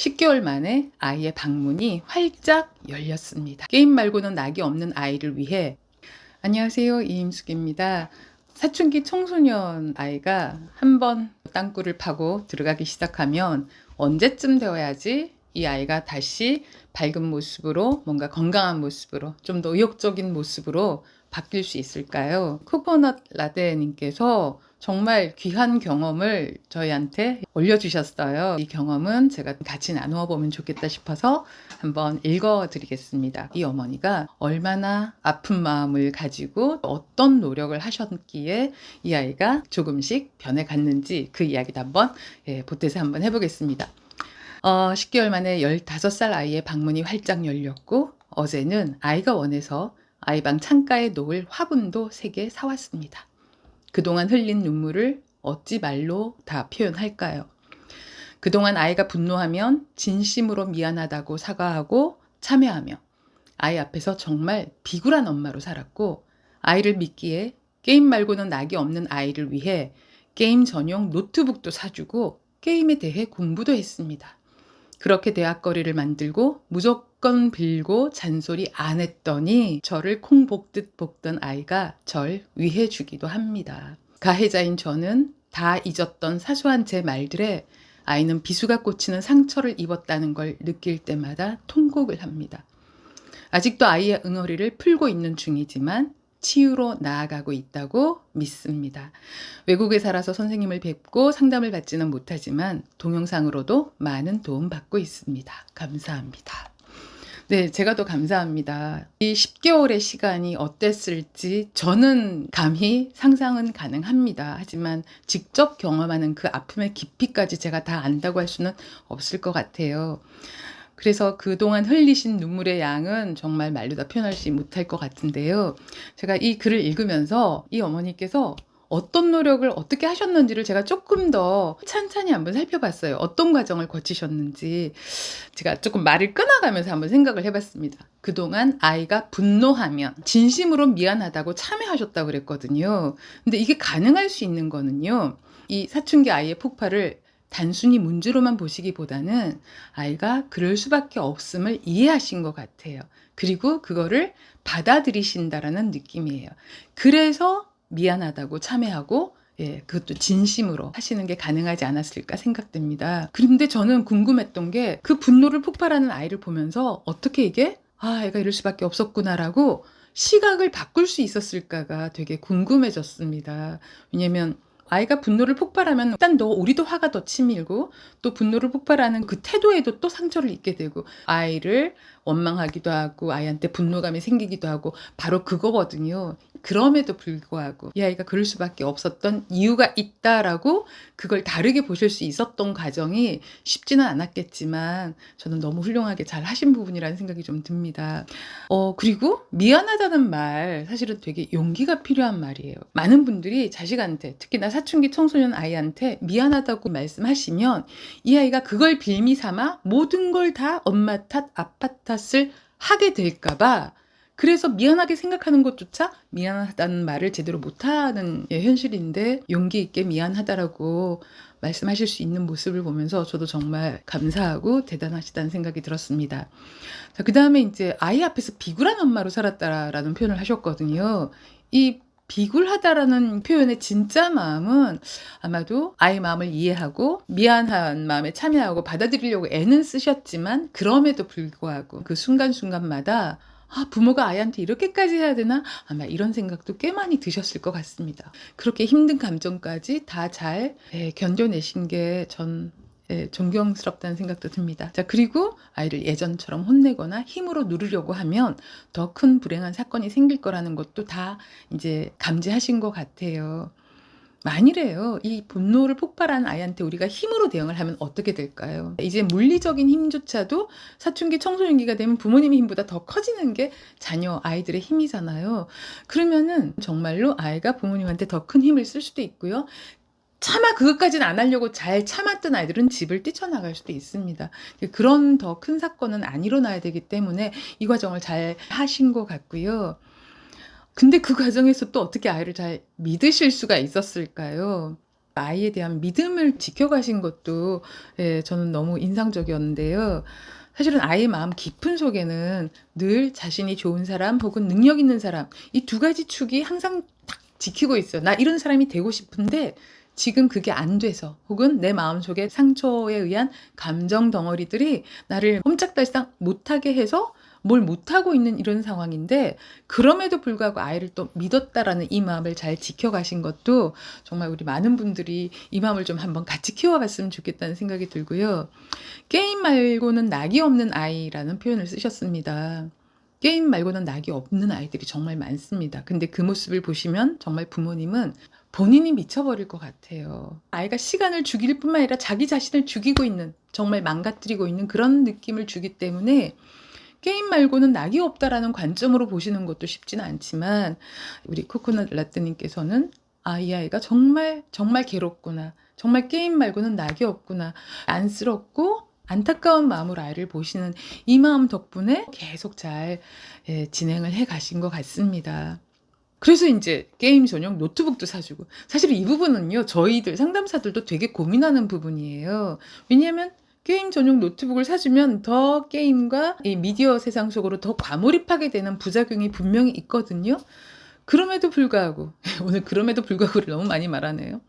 10개월 만에 아이의 방문이 활짝 열렸습니다. 게임 말고는 낙이 없는 아이를 위해 안녕하세요. 이임숙입니다. 사춘기 청소년 아이가 한 번 땅굴을 파고 들어가기 시작하면 언제쯤 되어야지 이 아이가 다시 밝은 모습으로 뭔가 건강한 모습으로 좀 더 의욕적인 모습으로 바뀔 수 있을까요? 코코넛 라떼님께서 정말 귀한 경험을 저희한테 올려주셨어요. 이 경험은 제가 같이 나누어 보면 좋겠다 싶어서 한번 읽어 드리겠습니다. 이 어머니가 얼마나 아픈 마음을 가지고 어떤 노력을 하셨기에 이 아이가 조금씩 변해갔는지 그 이야기도 한번 예, 보태서 한번 해보겠습니다. 어, 10개월 만에 15살 아이의 방문이 활짝 열렸고 어제는 아이가 원해서 아이방 창가에 놓을 화분도 3개 사왔습니다. 그동안 흘린 눈물을 어찌 말로 다 표현할까요? 그동안 아이가 분노하면 진심으로 미안하다고 사과하고 참여하며 아이 앞에서 정말 비굴한 엄마로 살았고 아이를 믿기에 게임 말고는 낙이 없는 아이를 위해 게임 전용 노트북도 사주고 게임에 대해 공부도 했습니다. 그렇게 대학거리를 만들고 무조건 빌고 잔소리 안 했더니 저를 콩 볶듯 볶던 아이가 절 위해 주기도 합니다. 가해자인 저는 다 잊었던 사소한 제 말들에 아이는 비수가 꽂히는 상처를 입었다는 걸 느낄 때마다 통곡을 합니다. 아직도 아이의 응어리를 풀고 있는 중이지만 치유로 나아가고 있다고 믿습니다. 외국에 살아서 선생님을 뵙고 상담을 받지는 못하지만 동영상으로도 많은 도움 받고 있습니다. 감사합니다. 네, 제가 더 감사합니다. 이 10개월의 시간이 어땠을지 저는 감히 상상은 가능합니다. 하지만 직접 경험하는 그 아픔의 깊이까지 제가 다 안다고 할 수는 없을 것 같아요. 그래서 그동안 흘리신 눈물의 양은 정말 말로 다 표현하지 못할 것 같은데요. 제가 이 글을 읽으면서 이 어머니께서 어떤 노력을 어떻게 하셨는지를 제가 조금 더 찬찬히 한번 살펴봤어요. 어떤 과정을 거치셨는지 제가 조금 말을 끊어가면서 한번 생각을 해봤습니다. 그동안 아이가 분노하면 진심으로 미안하다고 참여하셨다고 그랬거든요. 근데 이게 가능할 수 있는 거는요. 이 사춘기 아이의 폭발을 단순히 문제로만 보시기보다는 아이가 그럴 수밖에 없음을 이해하신 것 같아요. 그리고 그거를 받아들이신다라는 느낌이에요. 그래서 미안하다고 참여하고 예, 그것도 진심으로 하시는 게 가능하지 않았을까 생각됩니다. 그런데 저는 궁금했던 게 그 분노를 폭발하는 아이를 보면서 어떻게 이게 아, 애가 이럴 수밖에 없었구나라고 시각을 바꿀 수 있었을까가 되게 궁금해졌습니다. 왜냐면 아이가 분노를 폭발하면 일단 너 우리도 화가 더 치밀고 또 분노를 폭발하는 그 태도에도 또 상처를 입게 되고 아이를 원망하기도 하고 아이한테 분노감이 생기기도 하고 바로 그거거든요. 그럼에도 불구하고 이 아이가 그럴 수밖에 없었던 이유가 있다라고 그걸 다르게 보실 수 있었던 과정이 쉽지는 않았겠지만 저는 너무 훌륭하게 잘 하신 부분이라는 생각이 좀 듭니다. 어, 그리고 미안하다는 말 사실은 되게 용기가 필요한 말이에요. 많은 분들이 자식한테 특히나 사춘기 청소년 아이한테 미안하다고 말씀하시면 이 아이가 그걸 빌미 삼아 모든 걸 다 엄마 탓, 아빠 탓을 하게 될까봐 그래서 미안하게 생각하는 것조차 미안하다는 말을 제대로 못하는 예, 현실인데 용기 있게 미안하다라고 말씀하실 수 있는 모습을 보면서 저도 정말 감사하고 대단하시다는 생각이 들었습니다. 자, 그 다음에 이제 아이 앞에서 비굴한 엄마로 살았다라는 표현을 하셨거든요. 이 비굴하다라는 표현의 진짜 마음은 아마도 아이 마음을 이해하고 미안한 마음에 참여하고 받아들이려고 애는 쓰셨지만 그럼에도 불구하고 그 순간순간마다 아, 부모가 아이한테 이렇게까지 해야 되나? 아마 이런 생각도 꽤 많이 드셨을 것 같습니다. 그렇게 힘든 감정까지 다 잘 견뎌내신 게 전 존경스럽다는 생각도 듭니다. 자, 그리고 아이를 예전처럼 혼내거나 힘으로 누르려고 하면 더 큰 불행한 사건이 생길 거라는 것도 다 이제 감지하신 것 같아요. 만일에요, 이 분노를 폭발한 아이한테 우리가 힘으로 대응을 하면 어떻게 될까요? 이제 물리적인 힘조차도 사춘기 청소년기가 되면 부모님의 힘보다 더 커지는 게 자녀 아이들의 힘이잖아요. 그러면은 정말로 아이가 부모님한테 더 큰 힘을 쓸 수도 있고요. 차마 그것까지는 안 하려고 잘 참았던 아이들은 집을 뛰쳐나갈 수도 있습니다. 그런 더 큰 사건은 안 일어나야 되기 때문에 이 과정을 잘 하신 것 같고요. 근데 그 과정에서 또 어떻게 아이를 잘 믿으실 수가 있었을까요? 아이에 대한 믿음을 지켜가신 것도 예, 저는 너무 인상적이었는데요. 사실은 아이의 마음 깊은 속에는 늘 자신이 좋은 사람 혹은 능력 있는 사람 이 두 가지 축이 항상 딱 지키고 있어요. 나 이런 사람이 되고 싶은데 지금 그게 안 돼서 혹은 내 마음속에 상처에 의한 감정 덩어리들이 나를 꼼짝달싹 못하게 해서 뭘 못하고 있는 이런 상황인데 그럼에도 불구하고 아이를 또 믿었다라는 이 마음을 잘 지켜가신 것도 정말 우리 많은 분들이 이 마음을 좀 한번 같이 키워봤으면 좋겠다는 생각이 들고요. 게임 말고는 낙이 없는 아이라는 표현을 쓰셨습니다. 게임 말고는 낙이 없는 아이들이 정말 많습니다. 근데 그 모습을 보시면 정말 부모님은 본인이 미쳐버릴 것 같아요. 아이가 시간을 죽일 뿐만 아니라 자기 자신을 죽이고 있는, 정말 망가뜨리고 있는 그런 느낌을 주기 때문에 게임 말고는 낙이 없다라는 관점으로 보시는 것도 쉽지는 않지만 우리 코코넛 라떼님께서는 아, 이 아이가 정말 정말 괴롭구나. 정말 게임 말고는 낙이 없구나. 안쓰럽고 안타까운 마음으로 아이를 보시는 이 마음 덕분에 계속 잘 예, 진행을 해 가신 것 같습니다. 그래서 이제 게임 전용 노트북도 사주고 사실 이 부분은요 저희들 상담사들도 되게 고민하는 부분이에요. 왜냐하면 게임 전용 노트북을 사주면 더 게임과 이 미디어 세상 속으로 더 과몰입하게 되는 부작용이 분명히 있거든요. 그럼에도 불구하고 오늘 그럼에도 불구하고를 너무 많이 말하네요.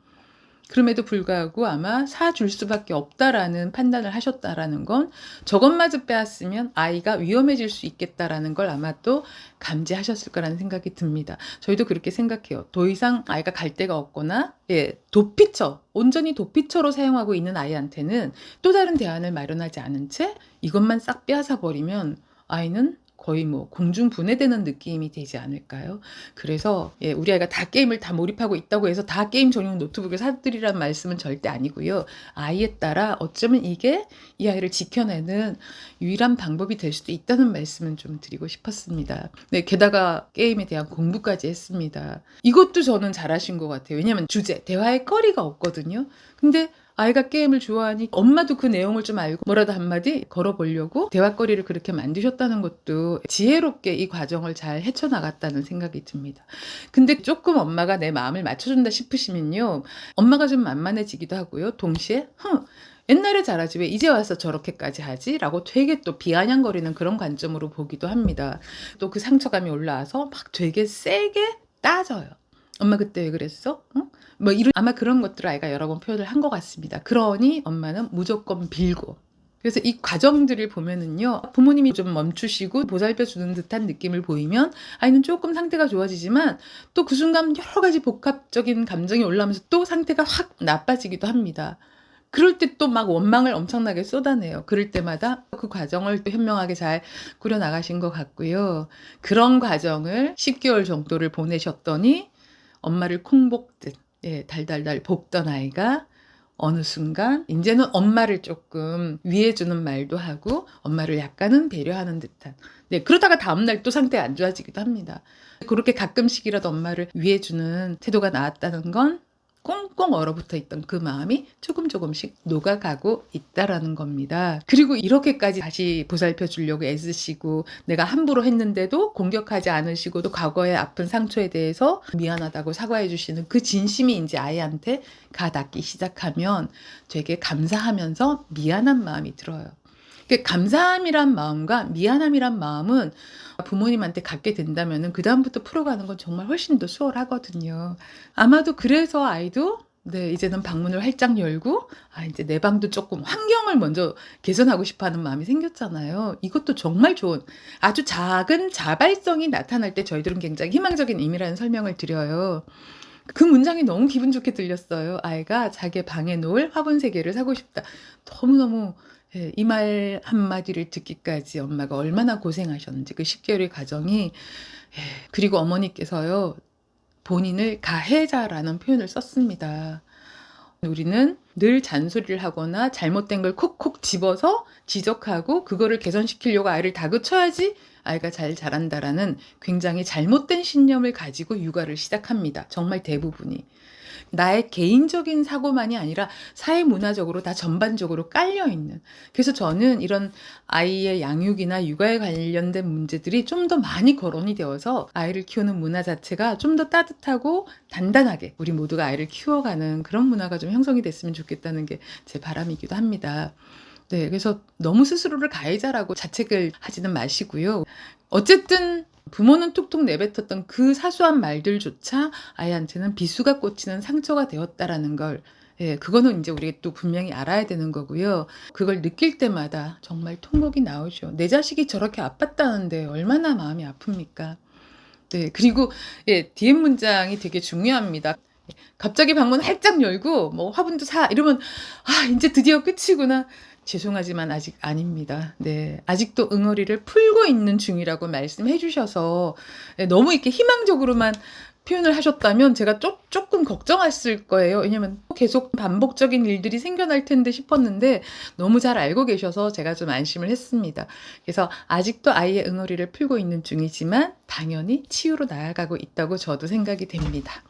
그럼에도 불구하고 아마 사줄 수밖에 없다라는 판단을 하셨다라는 건 저것마저 빼앗으면 아이가 위험해질 수 있겠다라는 걸 아마 또 감지하셨을 거라는 생각이 듭니다. 저희도 그렇게 생각해요. 더 이상 아이가 갈 데가 없거나 예, 도피처, 온전히 도피처로 사용하고 있는 아이한테는 또 다른 대안을 마련하지 않은 채 이것만 싹 빼앗아 버리면 아이는 거의 뭐 공중 분해되는 느낌이 되지 않을까요? 그래서 예, 우리 아이가 다 게임을 다 몰입하고 있다고 해서 다 게임 전용 노트북을 사드리라는 말씀은 절대 아니고요. 아이에 따라 어쩌면 이게 이 아이를 지켜내는 유일한 방법이 될 수도 있다는 말씀은 좀 드리고 싶었습니다. 네, 게다가 게임에 대한 공부까지 했습니다. 이것도 저는 잘하신 것 같아요. 왜냐하면 주제, 대화의 거리가 없거든요. 근데 아이가 게임을 좋아하니 엄마도 그 내용을 좀 알고 뭐라도 한마디 걸어보려고 대화거리를 그렇게 만드셨다는 것도 지혜롭게 이 과정을 잘 헤쳐나갔다는 생각이 듭니다. 근데 조금 엄마가 내 마음을 맞춰준다 싶으시면요. 엄마가 좀 만만해지기도 하고요. 동시에, 흥, 옛날에 잘하지 왜 이제 와서 저렇게까지 하지? 라고 되게 또 비아냥거리는 그런 관점으로 보기도 합니다. 또 그 상처감이 올라와서 막 되게 세게 따져요. 엄마 그때 왜 그랬어? 응? 뭐 이런 아마 그런 것들을 아이가 여러 번 표현을 한 것 같습니다. 그러니 엄마는 무조건 빌고 그래서 이 과정들을 보면은요, 부모님이 좀 멈추시고 보살펴 주는 듯한 느낌을 보이면 아이는 조금 상태가 좋아지지만 또 그 순간 여러 가지 복합적인 감정이 올라오면서 또 상태가 확 나빠지기도 합니다. 그럴 때 또 막 원망을 엄청나게 쏟아내요. 그럴 때마다 그 과정을 또 현명하게 잘 꾸려 나가신 것 같고요. 그런 과정을 10개월 정도를 보내셨더니 엄마를 콩 볶듯 예, 달달달 볶던 아이가 어느 순간 이제는 엄마를 조금 위해주는 말도 하고 엄마를 약간은 배려하는 듯한. 네 그러다가 다음날 또 상태 안 좋아지기도 합니다. 그렇게 가끔씩이라도 엄마를 위해주는 태도가 나왔다는 건 꽁꽁 얼어붙어 있던 그 마음이 조금 조금씩 녹아가고 있다라는 겁니다. 그리고 이렇게까지 다시 보살펴 주려고 애쓰시고 내가 함부로 했는데도 공격하지 않으시고도 과거의 아픈 상처에 대해서 미안하다고 사과해 주시는 그 진심이 이제 아이한테 가닿기 시작하면 되게 감사하면서 미안한 마음이 들어요. 그 감사함이란 마음과 미안함이란 마음은 부모님한테 갖게 된다면은 그다음부터 풀어가는 건 정말 훨씬 더 수월하거든요. 아마도 그래서 아이도 네, 이제는 방문을 활짝 열고, 아, 이제 내 방도 조금 환경을 먼저 개선하고 싶어 하는 마음이 생겼잖아요. 이것도 정말 좋은, 아주 작은 자발성이 나타날 때 저희들은 굉장히 희망적인 의미라는 설명을 드려요. 그 문장이 너무 기분 좋게 들렸어요. 아이가 자기 방에 놓을 화분 세 개를 사고 싶다. 너무너무 예, 이말 한마디를 듣기까지 엄마가 얼마나 고생하셨는지 그 10개월의 과정이 예, 그리고 어머니께서요 본인을 가해자라는 표현을 썼습니다. 우리는 늘 잔소리를 하거나 잘못된 걸 콕콕 집어서 지적하고 그거를 개선시키려고 아이를 다그쳐야지 아이가 잘 자란다라는 굉장히 잘못된 신념을 가지고 육아를 시작합니다. 정말 대부분이. 나의 개인적인 사고만이 아니라 사회 문화적으로 다 전반적으로 깔려 있는. 그래서 저는 이런 아이의 양육이나 육아에 관련된 문제들이 좀 더 많이 거론이 되어서 아이를 키우는 문화 자체가 좀 더 따뜻하고 단단하게 우리 모두가 아이를 키워가는 그런 문화가 좀 형성이 됐으면 좋겠다는 게 제 바람이기도 합니다. 네, 그래서 너무 스스로를 가해자라고 자책을 하지는 마시고요. 어쨌든 부모는 툭툭 내뱉었던 그 사소한 말들조차 아이한테는 비수가 꽂히는 상처가 되었다라는 걸 예, 그거는 이제 우리가 또 분명히 알아야 되는 거고요. 그걸 느낄 때마다 정말 통곡이 나오죠. 내 자식이 저렇게 아팠다는데 얼마나 마음이 아픕니까? 네, 그리고 예, 뒤에 문장이 되게 중요합니다. 갑자기 방문 활짝 열고 뭐 화분도 사 이러면 아 이제 드디어 끝이구나. 죄송하지만 아직 아닙니다. 네. 아직도 응어리를 풀고 있는 중이라고 말씀해 주셔서 네, 너무 이렇게 희망적으로만 표현을 하셨다면 제가 조, 조금 걱정했을 거예요. 왜냐면 계속 반복적인 일들이 생겨날 텐데 싶었는데 너무 잘 알고 계셔서 제가 좀 안심을 했습니다. 그래서 아직도 아이의 응어리를 풀고 있는 중이지만 당연히 치유로 나아가고 있다고 저도 생각이 됩니다.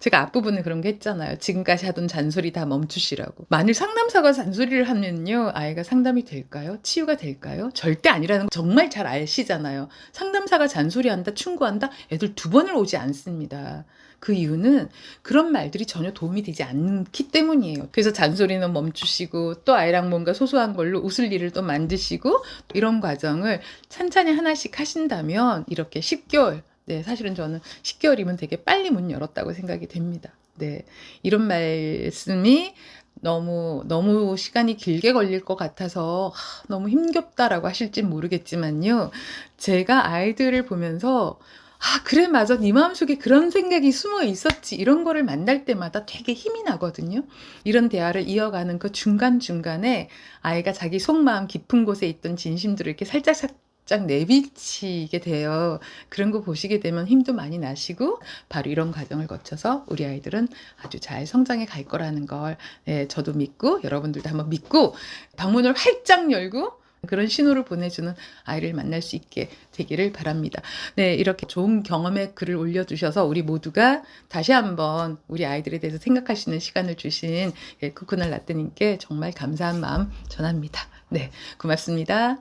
제가 앞부분에 그런 게 했잖아요. 지금까지 하던 잔소리 다 멈추시라고. 만일 상담사가 잔소리를 하면요, 아이가 상담이 될까요? 치유가 될까요? 절대 아니라는 거 정말 잘 아시잖아요. 상담사가 잔소리한다, 충고한다, 애들 두 번을 오지 않습니다. 그 이유는 그런 말들이 전혀 도움이 되지 않기 때문이에요. 그래서 잔소리는 멈추시고 또 아이랑 뭔가 소소한 걸로 웃을 일을 또 만드시고 이런 과정을 찬찬히 하나씩 하신다면 이렇게 10개월 네, 사실은 저는 10개월이면 되게 빨리 문 열었다고 생각이 됩니다. 네. 이런 말씀이 너무, 너무 시간이 길게 걸릴 것 같아서 하, 너무 힘겹다라고 하실진 모르겠지만요. 제가 아이들을 보면서 아, 그래, 맞아. 네 마음속에 그런 생각이 숨어 있었지. 이런 거를 만날 때마다 되게 힘이 나거든요. 이런 대화를 이어가는 그 중간중간에 아이가 자기 속마음 깊은 곳에 있던 진심들을 이렇게 살짝 살짝 내비치게 돼요. 그런 거 보시게 되면 힘도 많이 나시고 바로 이런 과정을 거쳐서 우리 아이들은 아주 잘 성장해 갈 거라는 걸 예, 저도 믿고 여러분들도 한번 믿고 방문을 활짝 열고 그런 신호를 보내주는 아이를 만날 수 있게 되기를 바랍니다. 네, 이렇게 좋은 경험의 글을 올려주셔서 우리 모두가 다시 한번 우리 아이들에 대해서 있는 시간을 주신 예, 쿠쿠날 라떼님께 정말 감사한 마음 전합니다. 네, 고맙습니다.